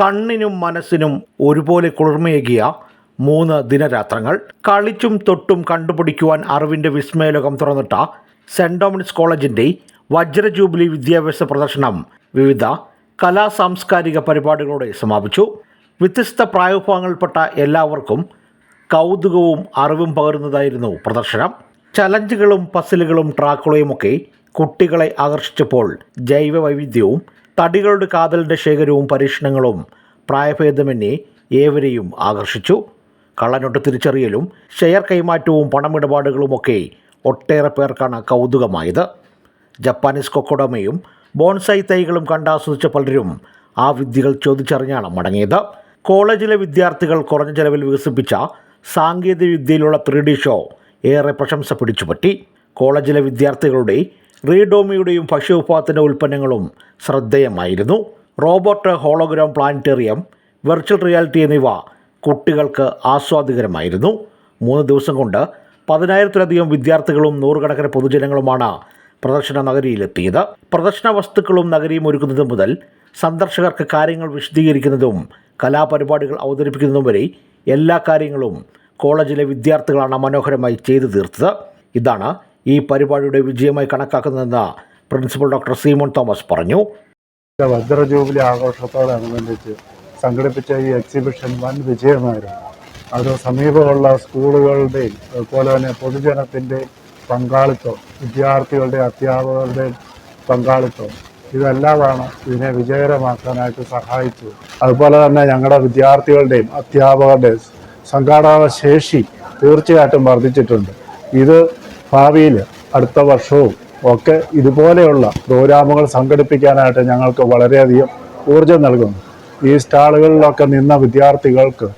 കണ്ണിനും മനസ്സിനും ഒരുപോലെ കുളിർമയേകിയ മൂന്ന് ദിനരാത്രങ്ങൾ. കളിച്ചും തൊട്ടും കണ്ടുപിടിക്കുവാൻ അറിവിന്റെ വിസ്മയലോകം തുറന്നിട്ട സെന്റ് ഡോമിനിക്സ് കോളേജിന്റെ വജ്ര ജൂബിലി വിദ്യാഭ്യാസ പ്രദർശനം വിവിധ കലാ സാംസ്കാരിക പരിപാടികളോടെ സമാപിച്ചു. വ്യത്യസ്ത പ്രായവിഭാഗങ്ങളിൽപ്പെട്ട എല്ലാവർക്കും കൗതുകവും അറിവും പകരുന്നതായിരുന്നു പ്രദർശനം. ചലഞ്ചുകളും പസിലുകളും ട്രാക്കുകളെയുമൊക്കെ കുട്ടികളെ ആകർഷിച്ചപ്പോൾ ജൈവ വൈവിധ്യവും തടികളുടെ കാതലിന്റെ ശേഖരവും പരീക്ഷണങ്ങളും പ്രായഭേദമന്യേ ഏവരെയും ആകർഷിച്ചു. കള്ളനോട്ട് തിരിച്ചറിയലും ഷെയർ കൈമാറ്റവും പണമിടപാടുകളുമൊക്കെ ഒട്ടേറെ പേർക്കാണ് കൗതുകമായത്. ജപ്പാനീസ് കൊക്കോഡമയും ബോൺസായി തൈകളും കണ്ടാസ്വദിച്ച പലരും ആ വിദ്യകൾ ചോദിച്ചറിഞ്ഞാണ് മടങ്ങിയത്. കോളേജിലെ വിദ്യാർത്ഥികൾ കുറഞ്ഞ ചെലവിൽ വികസിപ്പിച്ച സാങ്കേതിക വിദ്യയിലുള്ള ത്രീ ഡി ഷോ ഏറെ പ്രശംസ പിടിച്ചുപറ്റി. കോളേജിലെ വിദ്യാർത്ഥികളുടെ റീഡോമിയുടെയും ഭക്ഷ്യവിഭാഗത്തിന്റെ ഉൽപ്പന്നങ്ങളും ശ്രദ്ധേയമായിരുന്നു. Robot hologram planetarium virtual reality എന്നിവ കുട്ടികൾക്ക് ആസ്വാദികരമായിരുന്നു മൂന്ന് ദിവസം കൊണ്ട് പതിനായിരത്തിലധികം വിദ്യാർത്ഥികളും നൂറുകണക്കിന് പൊതുജനങ്ങളുമാണ് പ്രദർശന നഗരിയിലെത്തിയത്. പ്രദർശന വസ്തുക്കളും നഗരിയും ഒരുക്കുന്നത് മുതൽ സന്ദർശകർക്ക് കാര്യങ്ങൾ വിശദീകരിക്കുന്നതും കലാപരിപാടികൾ അവതരിപ്പിക്കുന്നതും വരെ എല്ലാ കാര്യങ്ങളും കോളേജിലെ വിദ്യാർത്ഥികളാണ് മനോഹരമായി ചെയ്തു തീർത്തത്. ഇതാണ് ഈ പരിപാടിയുടെ വിജയമായി കണക്കാക്കുന്നതെന്ന് പ്രിൻസിപ്പൽ ഡോക്ടർ സീമോൻ തോമസ് പറഞ്ഞു. വജ്ര ജൂബിലി ആഘോഷത്തോടനുബന്ധിച്ച് സംഘടിപ്പിച്ച ഈ എക്സിബിഷൻ വൻ വിജയമായിരുന്നു. അത് സമീപമുള്ള സ്കൂളുകളുടെയും അതുപോലെ തന്നെ പൊതുജനത്തിന്റെയും പങ്കാളിത്തം വിദ്യാർത്ഥികളുടെ അധ്യാപകരുടെയും പങ്കാളിത്തം ഇതെല്ലാമാണ് ഇതിനെ വിജയകരമാക്കാനായിട്ട് സഹായിച്ചത്. അതുപോലെ തന്നെ ഞങ്ങളുടെ വിദ്യാർത്ഥികളുടെയും അധ്യാപകരുടെയും സംഘാടക ശേഷി തീർച്ചയായിട്ടും വർദ്ധിച്ചിട്ടുണ്ട്. ഇത് ഭാവിയിൽ അടുത്ത വർഷവും ഒക്കെ ഇതുപോലെയുള്ള പ്രോഗ്രാമുകൾ സംഘടിപ്പിക്കാനായിട്ട് ഞങ്ങൾക്ക് വളരെയധികം ഊർജം നൽകുന്നു. ഈ സ്റ്റാളുകളിലൊക്കെ നിന്ന വിദ്യാർത്ഥികൾക്ക്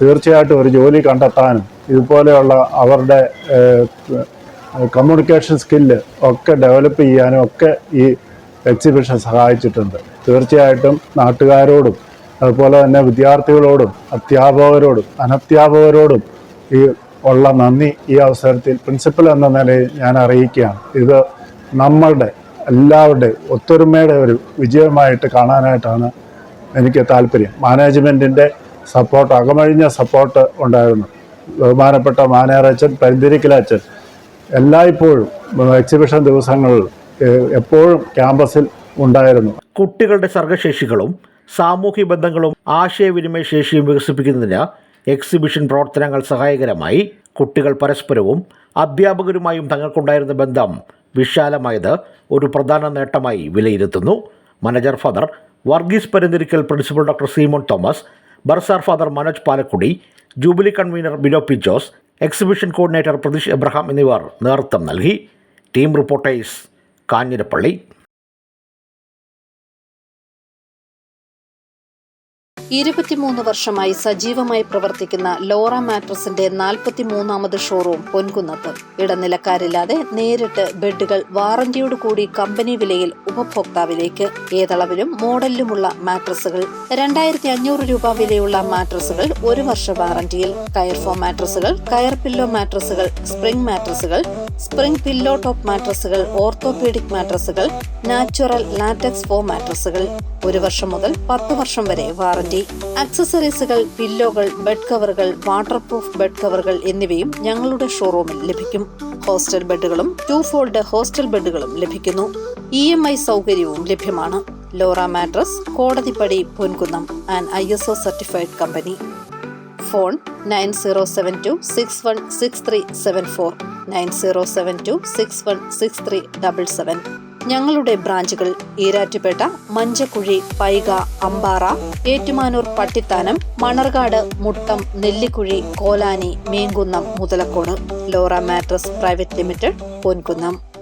തീർച്ചയായിട്ടും ഒരു ജോലി കണ്ടെത്താനും ഇതുപോലെയുള്ള അവരുടെ കമ്മ്യൂണിക്കേഷൻ സ്കില്ല് ഒക്കെ ഡെവലപ്പ് ചെയ്യാനും ഒക്കെ ഈ എക്സിബിഷൻ സഹായിച്ചിട്ടുണ്ട്. തീർച്ചയായിട്ടും നാട്ടുകാരോടും അതുപോലെ തന്നെ വിദ്യാർത്ഥികളോടും അധ്യാപകരോടും അനധ്യാപകരോടും ഈ ഉള്ള നന്ദി ഈ അവസരത്തിൽ. പ്രിൻസിപ്പൽ എന്ന നിലയിൽ ഞാൻ അറിയിക്കുകയാണ്. ഇത് നമ്മളുടെ എല്ലാവരുടെയും ഒത്തൊരുമയുടെ ഒരു വിജയമായിട്ട് കാണാനായിട്ടാണ് എനിക്ക് താല്പര്യം. മാനേജ്മെന്റിന്റെ സപ്പോർട്ട് അകമഴിഞ്ഞ സപ്പോർട്ട് ഉണ്ടായിരുന്നു. ബഹുമാനപ്പെട്ട മാനേറച്ചൻ പരിന്തിരിക്കലച്ചൻ എല്ലായ്പ്പോഴും എക്സിബിഷൻ ദിവസങ്ങളിൽ എപ്പോഴും ക്യാമ്പസിൽ ഉണ്ടായിരുന്നു. കുട്ടികളുടെ സർഗശേഷികളും സാമൂഹ്യ ബന്ധങ്ങളും ആശയവിനിമയ ശേഷിയും വികസിപ്പിക്കുന്നതിന് എക്സിബിഷൻ പ്രവർത്തനങ്ങൾ സഹായകരമായി കുട്ടികൾ പരസ്പരവും അധ്യാപകരുമായും തങ്ങൾക്കുണ്ടായിരുന്ന ബന്ധം വിശാലമായത് ഒരു പ്രധാന നേട്ടമായി വിലയിരുത്തുന്നു. Manager father Varghese Paranthirikkal principal doctor Seemon Thomas bursar father Manoj Palakkudy jubilee convener Bino P Jose exhibition coordinator Pratheesh Abraham എന്നിവർ നേതൃത്വം നൽകി. Team reporters Kanjirappally. ഇരുപത്തിമൂന്ന് വർഷമായി സജീവമായി പ്രവർത്തിക്കുന്ന ലോറ മാട്രസിന്റെ നാൽപ്പത്തിമൂന്നാമത് ഷോറൂം പൊൻകുന്നത്ത്. ഇടനിലക്കാരില്ലാതെ നേരിട്ട് ബെഡുകൾ വാറന്റിയോട് കൂടി കമ്പനി വിലയിൽ ഉപഭോക്താവിലേക്ക് ഏതളവിലും മോഡലിലുമുള്ള മാട്രസുകൾ രണ്ടായിരത്തി അഞ്ഞൂറ് രൂപ വിലയുള്ള മാട്രസുകൾ ഒരു വർഷ വാറന്റിയിൽ കയർ ഫോം മാട്രസുകൾ കയർ പില്ലോ മാട്രസുകൾ സ്പ്രിംഗ് മാട്രസുകൾ സ്പ്രിംഗ് പില്ലോ ടോപ്പ് മാട്രസുകൾ ഓർത്തോപീഡിക് മാട്രസുകൾ നാച്ചുറൽ ലാറ്റക്സ് ഫോം മാട്രസുകൾ. ഒരു വർഷം മുതൽ പത്ത് വർഷം വരെ വാറന്റി. ആക്സസറീസുകൾ പില്ലോകൾ ബെഡ് കവറുകൾ വാട്ടർ പ്രൂഫ് ബെഡ് കവറുകൾ എന്നിവയും ഞങ്ങളുടെ ഷോറൂമിൽ ലഭിക്കും. ഹോസ്റ്റൽ ബെഡുകളും ടു ഫോൾഡ് ഹോസ്റ്റൽ ബെഡുകളും ലഭിക്കുന്നു. ഇ എം ഐ സൗകര്യവും ലഭ്യമാണ്. Lora mattress Kodathippadi Ponkunnam and I S O certified company. Phone nine zero seven two six one six three seven four. Nine zero seven two six one six three double seven. ഞങ്ങളുടെ ബ്രാഞ്ചുകൾ Erattupetta Manjakuzhi Paika Ampara Ettumanoor Pattithanam Manarcad Muttom Nellikuzhi Kolani Meenkunnam Muthalakodam. Lora mattress private limited Ponkunnam.